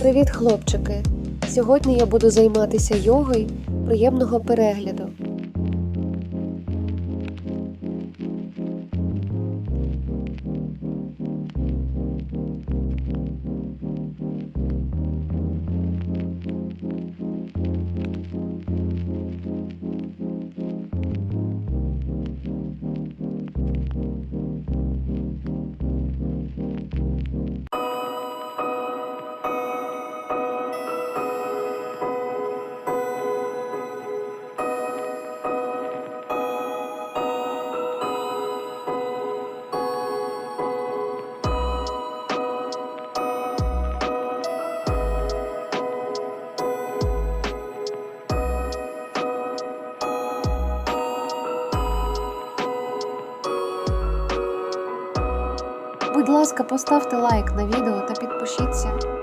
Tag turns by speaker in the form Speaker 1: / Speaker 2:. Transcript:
Speaker 1: Привіт, хлопчики! Сьогодні я буду займатися йогою. Приємного перегляду. Будь ласка, поставте лайк на відео та підпишіться.